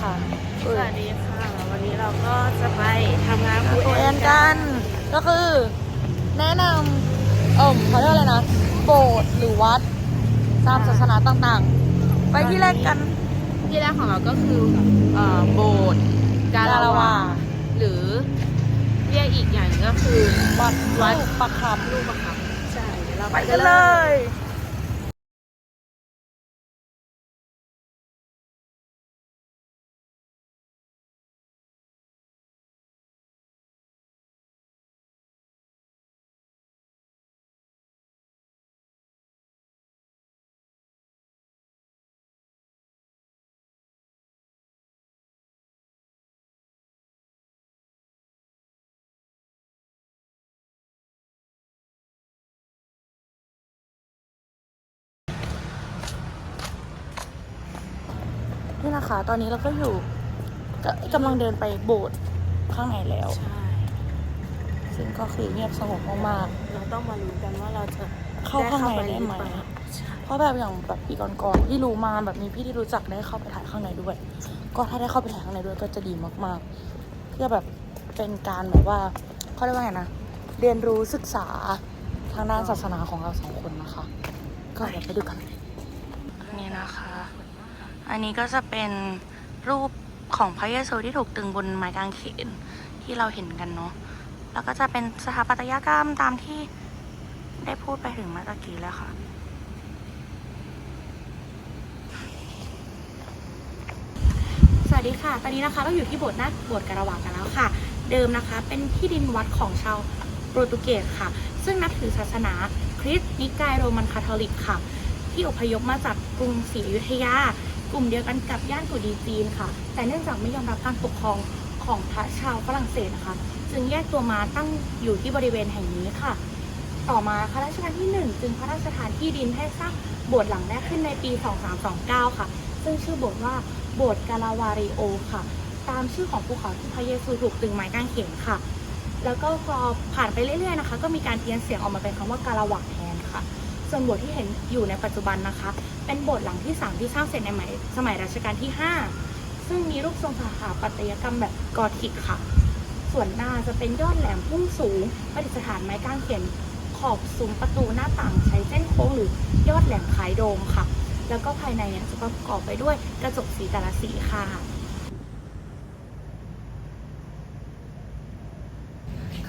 ค่ะสวัสดีค่ะ วันนี้เราก็จะไปทำงานคุยกันกัน ก็คือ แนะนำเอ่มเขาเรียกอะไรนะ โบสถ์หรือวัดตามศาสนาต่างๆ ไปที่แรกกัน ที่แรกของเราก็คือเอ่อโบสถ์กาลาวา หรือเรียกอีกอย่างหนึ่งก็คือวัดวัดลูกประคลูกประคำใช่เดี๋ยวเราำไปไปกักันนเลเลยย นี่นะคะ ตอนนี้เราก็อยู่ก็กำลังเดินไปโบสถ์ข้างในแล้ว ใช่ ซึ่งก็คือเงียบสงบมากเราต้องมาลุ้นกันว่าเราจะๆเข้าข้างในได้ไหมรือเปล่าใช่เพราะแบบอย่างแบบปีก่อนๆที่รู้มาแบบมีพี่ที่รู้จักได้เข้าไปถ่ายข้างในด้วย ก็ถ้าได้เข้าไปถ่ายข้างในด้วยก็จะดีมากๆเพื่อแบบเป็นการแบบว่าเขาเรียกว่าไงนะเรียนรู้ศึกษาทางด้านศาสนาของเราสองคนนะคะ ก็เดี๋ยวไปดูกันนี่นะคะ อันนี้ก็จะเป็นรูปของพระเยซูที่ถูกตึงบนไม้กางเขนที่เราเห็นกันเนาะ แล้วก็จะเป็นสถาปัตยกรรมตามที่ได้พูดไปถึงเมื่อกี้แล้วค่ะ สวัสดีค่ะ ตอนนี้นะคะเราอยู่ที่โบสถ์นาโบสถ์กระวากันแล้วค่ะ เดิมนะคะ เป็นที่ดินวัดของชาวโปรตุเกสค่ะ ซึ่งนับถือศาสนาคริสต์นิกายโรมันคาทอลิกค่ะ ที่อพยพมาจากกรุงศรีอยุธยา กลุ่มเดียวกันกับย่านกุดีจีนค่ะ แต่เนื่องจากไม่ยอมรับการปกครองของพระชาวฝรั่งเศสนะคะ จึงแยกตัวมาตั้งอยู่ที่บริเวณแห่งนี้ค่ะ ต่อมาค่ะรัชกาลที่ 1 จึงพระราชทานที่ดินให้สร้างโบสถ์หลังแรกขึ้นในปี 2329 ค่ะ ซึ่งชื่อโบสถ์ว่าโบสถ์กาลาวาริโอค่ะ ตามชื่อของภูเขาที่พระเยซูถูกตึงไม้กางเขนค่ะ แล้วก็พอผ่านไปเรื่อยๆนะคะ ก็มีการเพี้ยนเสียงออกมาเป็นคำว่ากาลาวะแทนค่ะ ส่วนโบสถ์ที่เห็นอยู่ในปัจจุบันนะคะ เป็นโบสถ์หลังที่ 3 ที่สร้างเสร็จในสมัยสมัยรัชกาลที่ 5 ซึ่งมีรูปทรงสถาปัตยกรรมแบบกอธิกค่ะ ส่วนหน้าจะเป็นยอดแหลมพุ่งสูงประดิษฐานไม้กางเขนขอบซุ้มประตูหน้าต่างใช้เส้นโค้งหรือยอดแหลมคล้ายโดมค่ะ แล้วก็ภายในเนี่ยจะประกอบไปด้วยกระจกสีแต่ละสีค่ะ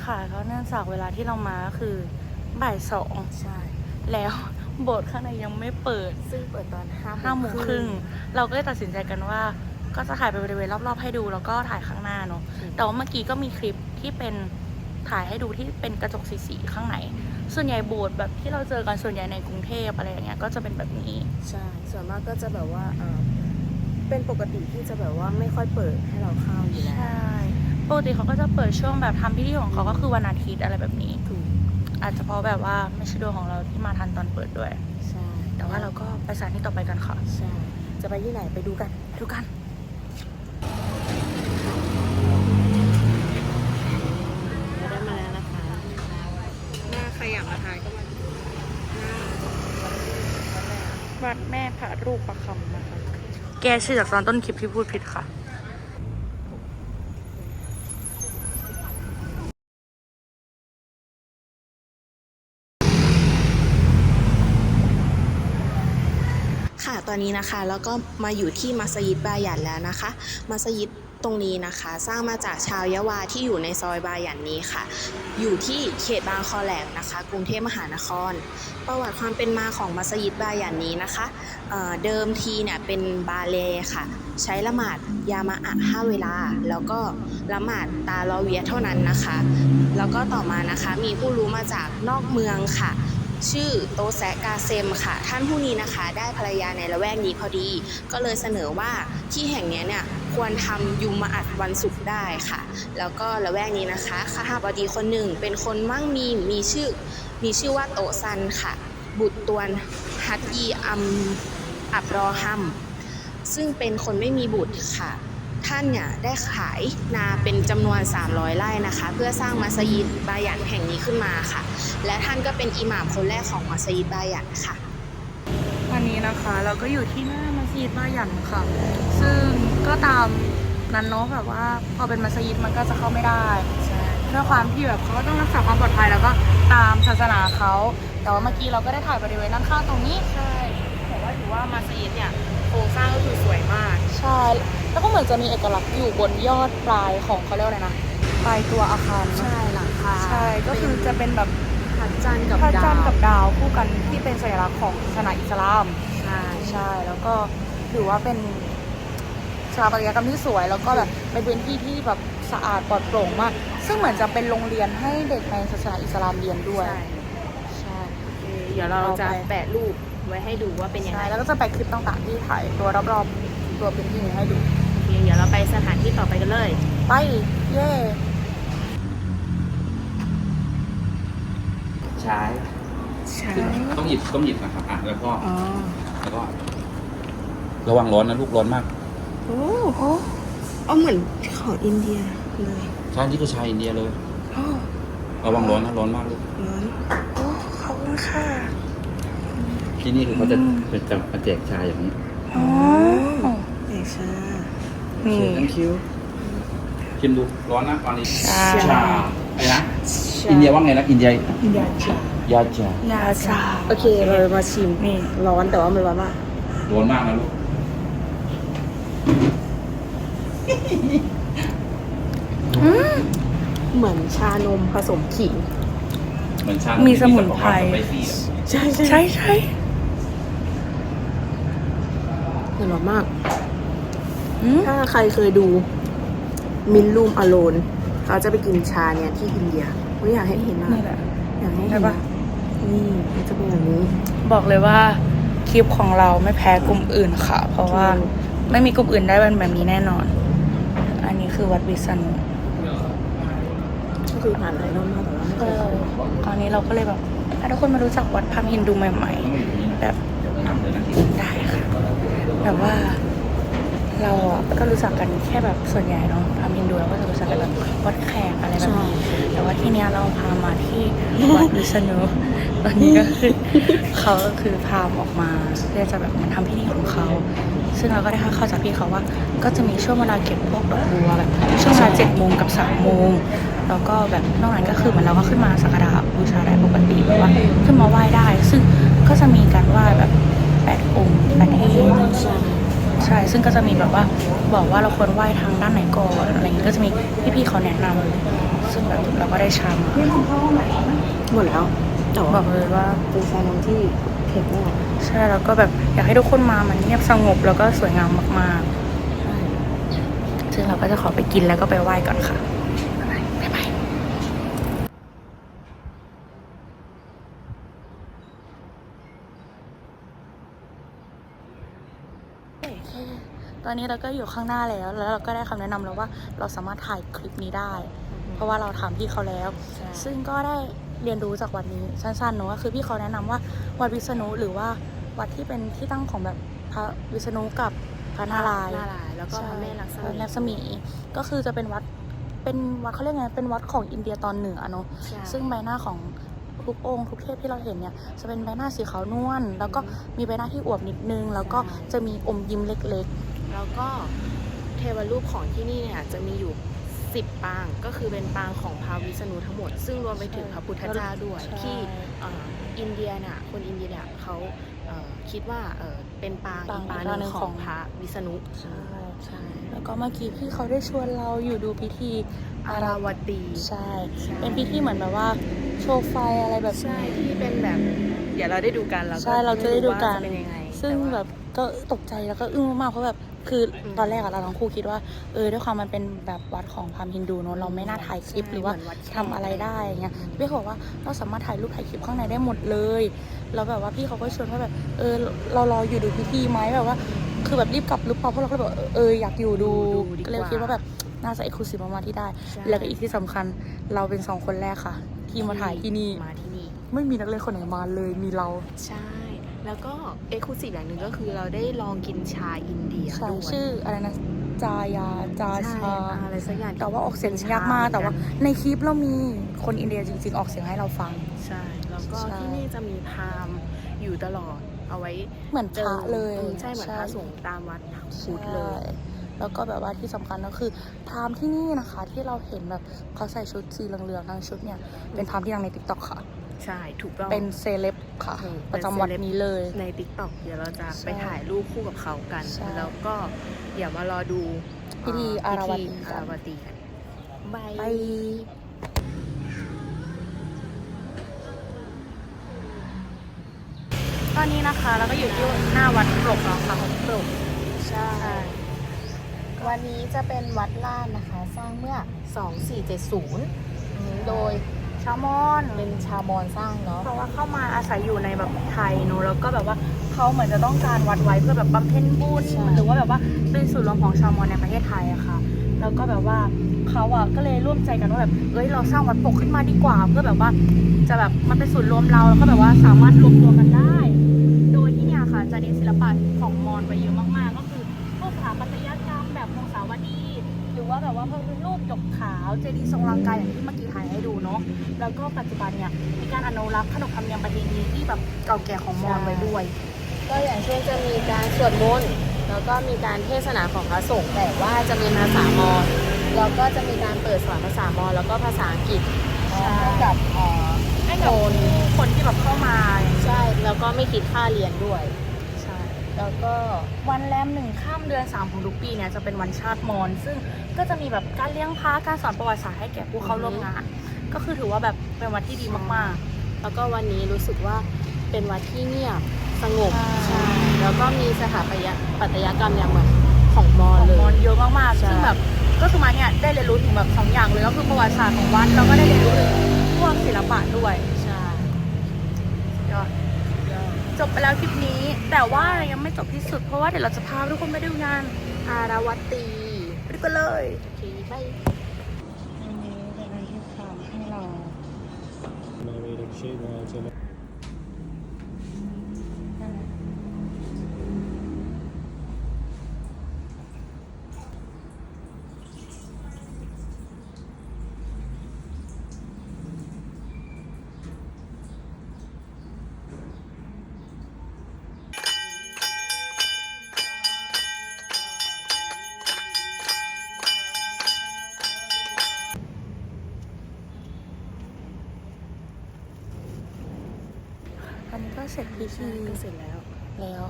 ค่ะก็เนื่องจากเวลาที่เรามาก็คือบ่ายสองใช่ แล้ว โบสถ์ข้างในยังไม่เปิดซึ่งเปิดตอนห้าห้าโมงครึ่งเราก็เลยตัดสินใจกันว่า ก็จะถ่ายไปบริเวณรอบๆให้ดู แล้วก็ถ่ายข้างหน้าเนาะแต่ว่าเมื่อกี้ก็มีคลิปที่เป็นถ่ายให้ดูที่เป็นกระจกสีๆข้างในส่วนใหญ่โบสถ์แบบที่เราเจอกันส่วนใหญ่ในกรุงเทพอะไรอย่างเงี้ยก็จะเป็นแบบนี้ใช่ส่วนมากก็จะแบบว่าเอ่อเป็นปกติที่จะแบบว่าไม่ค่อยเปิดให้เราเข้าอยู่แล้วใช่ปกติเขาก็จะเปิดช่วงแบบทำพิธีของเขาก็คือวันอาทิตย์อะไรแบบนี้ถูก อาจจะเพราะแบบว่าไม่ใช่ดวงของเราที่มาทันตอนเปิดด้วย ใช่แต่ว่าเราก็ไปสถานที่ต่อไปกันค่ะ ใช่จะไปที่ไหนไปดูกันดูกันเราได้มาแล้วนะคะ หน้าขยับนะคะก็มาหน้าวัดแม่พระรูปประคำนะคะ แกชื่อจากตอนต้นคลิปที่พูดผิดค่ะ อนนี้นะคะ แล้วก็มาอยู่ที่มัสยิดบายันแล้วนะคะ มัสยิดตรงนี้นะคะ สร้างมาจากชาวยะวาที่อยู่ในซอยบายันนี้ค่ะ อยู่ที่เขตบางคอแหลมนะคะ กรุงเทพมหานคร ประวัติความเป็นมาของมัสยิดบายันนี้นะคะเเดิมทีเนี่ยเป็นบาเลค่ะ ใช้ละหมาดยามะอะห้าเวลา แล้วก็ละหมาดตาลอเวียเท่านั้นนะคะ แล้วก็ต่อมานะคะมีผู้รู้มาจากนอกเมืองค่ะ ชื่อโตแซกาเซมค่ะ ท่านผู้นี้นะคะได้ภรรยาในละแวกนี้พอดี ก็เลยเสนอว่าที่แห่งนี้เนี่ยควรทำยุมมาอัดวันศุกร์ได้ค่ะ แล้วก็ละแวกนี้นะคะข้าบดีคนหนึ่งเป็นคนมั่งมีมีชื่อมีชื่อว่าโตซันค่ะ บุตรตวนฮัตยีอัมอับรอฮัมซึ่งเป็นคนไม่มีบุตรค่ะ ท่านเนี่ยได้ขายนาเป็นจำนวน 300 ไร่นะคะ เพื่อสร้างมัสยิดบายันแห่งนี้ขึ้นมาค่ะ และท่านก็เป็นอิหม่ามคนแรกของมัสยิดบายันค่ะวันนี้นะคะเราก็อยู่ที่หน้ามัสยิดบ้ายันค่ะ ซึ่งก็ตามนั้นเนาะแบบว่าพอเป็นมัสยิดมันก็จะเข้าไม่ได้ด้วยความที่แบบเขาก็ต้องรักษาความปลอดภัยแล้วก็ตามศาสนาเขาแต่ว่าเมื่อกี้เราก็ได้ถ่ายบริเวณด้านข้างตรงนี้ใช่แต่ว่าถือว่ามัสยิดเนี่ยโครงสร้างก็คือสวยมากใช่ แล้วก็เหมือนจะมีเอกลักษณ์อยู่บนยอดปลายของเขาเรียกว่าอะไรนะปลายตัวอาคารเนอะใช่หลังคาใช่ก็คือจะเป็นแบบพระจันทร์กับพระดาจันทร์วกับดาวคู่กันที่เป็นสัญลักษณ์ของศาสนาอิสลาม ใช่ใช่แล้วก็ถือว่าเป็นสถาปัตยกรรมที่สวย แล้วก็แบบเป็นพื้นที่ที่แบบสะอาดปลอดโปร่งมาก ซึ่งเหมือนจะเป็นโรงเรียนให้เด็กในศาสนาอิสลามเรียนด้วย ใช่ใช่เดี๋ยวเราจะเอาไปแปะรูปไว้ให้ดูว่าเป็นยังใช่ไง แล้วก็จะไปคลิปต่างๆที่ถ่ายตัวรอบๆตัวพื้นที่นี้ให้ดูโอ เคเดี๋ยวเราไปสถานที่ต่อไปกันเลย ไป เย่ใช้ต้องหยิบต้องหยิบนะครับอะแล้วก็แล้วก็ ระวังร้อนนะลูกร้อนมากโอ้โหเอาเหมือนของอินเดียเลยใช่นี่คือชายอินเดียเลยโอ้ระวังร้อนนะร้อนมากลูกร้อนโอ้ขอบคุณค่ะที่นี่คือเขาจะเป็นจะมาแจกชาอย่างนี้อ๋อเอกชา นี่เชิญคิวชิมดูร้อนนะตอนนี้ชา ชาอะไรนะอินเดียว่าไงนะอินเดียยาชายาชา โอเคเรามาชิมนี่ ร้อนแต่ว่ามันร้อนมากร้อนมากนะลูกเหมือนชานมผสมขิงเหมือนชามีมีสมุนไพร สปี้อะใช่ใช่ใช่ใช่มันร้อนมากอืม ถ้าใครเคยดูมินลูมอโลนเขาจะไปกินชาเนี่ยที่อินเดียไม่อยากให้เห็นมากนี่แหละ อยากให้ได้เห็นปะนี่มันจะเป็นแบบนี้ บอกเลยว่าคลิปของเราไม่แพ้กลุ่มอื่นค่ะ เพราะว่าไม่มีกลุ่มอื่นได้เป็นแบบนี้แน่นอน อันนี้คือวัดวิษณุก็คือผ่านหลายรอบมากแต่ว่าไม่เคก็ยเลยตอนนี้เราก็เลยแบบให้ทุกคนมารู้จักวัดพระฮินดูใหม่ต้องอยู่ตรงนี้นะๆแบบเดี๋ยวไปทำเลยนะได้ค่ะแบบว่า เราอะก็รู้จักกันแค่แบบส่วนใหญ่เนาะพระฮินดูเราก็จะรู้จักกันแบบวัดแขกอะไรแบบนี้แต่ว่าที่เนี้ยเราพามาที่วัดวิษณุตอนนี้ก็คือเขาก็คือพาออกมาเพื่อจะแบบมาทำพิธีของเขา ซึ่งเราก็ได้เข้าจากพี่เขาว่า ก็จะมีช่วงเวลาเก็บพวกดอกบัวแบบช่วงเวลาเจ็ดโมงกับสามโมงแล้วก็แบบนอกนั้นก็คือเหมือนเราก็ขึ้นมาสักการะบูชาได้ปกติแบบว่าขึ้นมาไหว้ได้ ซึ่งก็จะมีการไหว้แบบแปดองค์แปดเทพ ใช่ ซึ่งก็จะมีแบบว่าบอกว่าเราควรไหว้ทางด้านไหนก่อนอะไรอย่างงี้ก็จะมีพี่ๆเขาแนะนำซึ่งแบบเราก็ได้ชามมาหมดแล้วแต่บว่าอกเลยว่าเป็นชานมที่เผ็ดมากใช่แล้วก็แบบอยากให้ทุกคนมามันเงียบสงบแล้วก็สวยงามมากๆ ซึ่งเราก็จะขอไปกินแล้วก็ไปไหว้ก่อนค่ะบ๊ายบายต อนนี้เราก็อยู่ข้างหน้าแล้ว แล้วเราก็ได้คำแนะนำแล้วว่าเราสามารถถ่ายคลิปนี้ได้ เพราะว่าเราถามพี่เขาแล้ว ซึ่งก็ได้เรียนรู้จากวัดนี้สั้นๆเนอะก็คือพี่เขาแนะนำว่าวัดวิษณุหรือว่าวัดที่เป็นที่ตั้งของแบบพระวิษณุกับพระนารายณ์นารายณ์แล้วก็พระแม่ลักษพระมีลักษมีก็คือจะเป็นวัดเป็นวัดเขาเรียกไงเป็นวัดของอินเดียตอนเหนือเนอะใช่ซึ่งใบหน้าของทุกองค์ทุกเทพที่เราเห็นเนี่ยจะเป็นใบหน้าสีขาวนวลแล้วก็มีใบหน้าที่อวบนิดนึง แล้วก็จะมีอมยิ้มเล็ก แล้วก็เทวรูปของที่นี่เนี่ยจะมีอยู่สิบปางก็คือเป็นปางของพระวิษณุทั้งหมด ซึ่งรวมไปถึงพระพุทธเจ้าด้วยใช่ที่เอ่ออินเดียเนี่ยคนอินเดียเนี่ยเขาเอ่อคิดว่าเอ่อเป็นปางอีกปางหนึ่งของพระวิษณุๆใช่ใช่แล้วก็เมื่อกี้พี่เขาได้ชวนเราอยู่ดูพิธีอาราวตีใช่ใช่ เป็นพิธีเหมือนแบบว่าโชว์ไฟอะไรแบบใช่ที่เป็นแบบ เดี๋ยวเราได้ดูกันแล้วใช่เราจะได้ดูกันไม่รู้ว่าจะเป็นยังไงซึ่งต่ว่าแบบก็ตกใจแล้วก็อึ้งมากๆเพราะแบบ คือตอนแรกอะเราทั้งคู่คิดว่าเออด้วยความมันเป็นแบบวัดของพราหมณ์ฮินดูเนอะเราไม่น่าถ่ายคลิปใช่หรือว่าเหมือนวัดแขกทำอะไรได้อย่างเงี้ยพี่เขาบอกว่าเราสามารถถ่ายรูปถ่ายคลิปข้างในได้หมดเลยแล้วแบบว่าพี่เขาก็ชวนว่าแบบเออเรารออยู่ดูพิธีไหมแบบว่า คือแบบรีบกลับหรือเปล่าเพราะเราก็เลยบอกเอออยากอยู่ดูดูดีกว่าก็เลยคิดว่าแบบน่าจะเอกลุศิมากๆที่ได้ใช่แล้วก็อีกที่สำคัญเราเป็นสองคนแรกค่ะ ที่มาถ่ายที่นี่มาที่นี่ไม่มีนักเรียนคนไหนมาเลยมีเราใช่ แล้วก็เอกลุศิอย่างหนึ่งก็คือเราได้ลองกินชาอินเดียใช่ด้วยชื่ออะไรนะจายาจาใช่ชาอะไรสักอย่างแต่ว่าออกเสียงยากมากแต่ว่าในคลิปเรามีคนอินเดียจริง ๆ ออกเสียงให้เราฟัง ใช่ แล้วก็ใช่ที่นี่จะมีพราหมณ์อยู่ตลอดเอาไว้เหมือนพเจอระเลยออใช่เหมือนพระสงฆ์ตามวัดพุทธเลยใช่แล้วก็แบบว่าที่สำคัญก็คือไทม์ที่นี่นะคะ ที่เราเห็นแบบเขาใส่ชุดสีเหลืองๆทั้งชุดเนี่ยเป็นไทม์ที่ดังในติ๊กต็อกค่ะ ใช่ถูกต้อง เป็นเซเลบค่ะ อืมประจำวันเป็นเซเลบ นี้เลย ใน t ิ k t o k เดี๋ยวเราจะใช่ไปถ่ายรูปคู่กับเขากัน ใช่แล้วก็เดี๋ยวมารอดูพิธีเอ่ออาราวาตีพิธีกัน อาราวาตีกันบาย ไปตอนนี้นะคะเราก็อยู่ที่หน้าวัดปรกแล้วค่ะวัดปรกใช่วันนี้จะเป็นวัดล้านนะคะ สร้างเมื่อ 2470 โดย ชาวมอนเป็นชาวมอญสร้างเนาะเพราะว่าเข้ามาอาศัยอยู่ในแบบไทยเนอะแล้วก็แบบว่าเขาเหมือนจะต้องการวัดไว้เพื่อแบบบำเพ็ญบุญใช่ หรือว่าแบบว่าเป็นศูนย์รวมของชาวมอญในประเทศไทยอะค่ะ แล้วก็แบบว่าเขาอะก็เลยร่วมใจกันว่าแบบเอ้ยเราสร้างวัดปกขึ้นมาดีกว่า เพื่อแบบว่าจะแบบมันเป็นศูนย์รวมเราแล้วก็แบบว่าสามารถรวมตัวกันได้ โดยที่เนี่ยค่ะจะเน้นศิลปะของมอญไปเยอะมากๆ ก็คือพวกสถาปัตย ว่าแบบว่าพระพุทธรูปดกขาวเจดีย์ทรงลังกายอย่างที่เมื่อกี้ถ่ายให้ดูเนาะแล้วก็ปัจจุบันเนี่ยมีการอนุรักษ์ขนบธรรมเนียมประเพณีที่แบบเก่าแก่ของมอญไว้ด้วย ก็อย่างเช่นจะมีการสวดมนต์แล้วก็มีการเทศนาของพระสงฆ์แต่ว่าจะเป็นภาษามอญแล้วก็จะมีการเปิดสอนภาษามอญแล้วก็ภาษาอังกฤษใช่ให้กับเอ่อให้กับคนที่แบบเข้ามาใช่แล้วก็ไม่คิดค่าเรียนด้วยใช่ แล้วก็วันแรมหนึ่งข้ามเดือนสามของทุกปีเนี่ยจะเป็นวันชาติมอญซึ่งก็จะมีแบบการเลี้ยงพระการสอนประวัติศาสตร์ให้แก่ผู้เข้าร่วมงาน ก็คือถือว่าแบบเป็นวันที่ดีมากแล้วก็วันนี้รู้สึกว่าเป็นวัดที่เงียบสงบใช่ใช่แล้วก็มีสถาปัตยปัตยกรรมอย่างเหมือนของมอๆญของเลมอญยเยอะมากๆใช่ซึ่งแบบก็คือมาเนี่ยได้เรียนรู้ถึงแบบสองอย่างเลยก็คือประวัติศาสตร์ของวัดแล้วก็ได้เรียนรู้ถึงพวกศิลปะด้วยใช่ยอด จบไปแล้วคลิปนี้ แต่ว่ายังไม่จบที่สุด เพราะว่าเดี๋ยวเราจะพาทุกคนไปดูงานอาราวตีไปดูกันเลยโอเคบายวันนี้เป็นวันที่สามให้เรา เสร็จพิธีก็เสร็จแล้ว แล้ว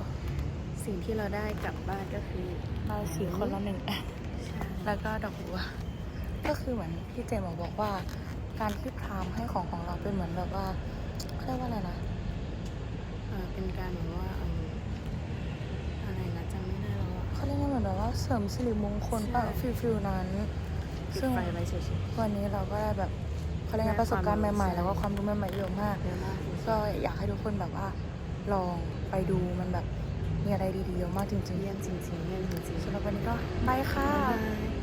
สิ่งที่เราได้กลับบ้านก็คือเราสี่คนละหนึ่งแอปแล้วก็ดอกบัว ก็คือเหมือนพี่เจมส์บอกว่า การที่พรามให้ของของเราเป็นเหมือนแบบว่าเขาเรียกว่าอะไรนะเอ่อเป็นการเหมือนว่าเอิ่มอะไรนะจำไม่ได้แล้วอะเขาเรียกว่าเหมือนแบบว่าเสริมสิริมงคลป่ะใช่ฟิลฟิลนั้นปิดซึ่งไฟไว้เฉยวันนี้เราก็ได้แบบ เขาเรียกว่าประสบการณ์ใหม่ๆ แล้วก็ความรู้ใหม่ๆเยอะมากๆเยอะมาก ก็อยากให้ทุกคนแบบว่าลองไปดูมันแบบมีอะไรดีๆเยอะมากจริงเยี่ยมจริงๆเยี่ยมจริงๆสำหรับวันนี้ก็บายค่ะๆ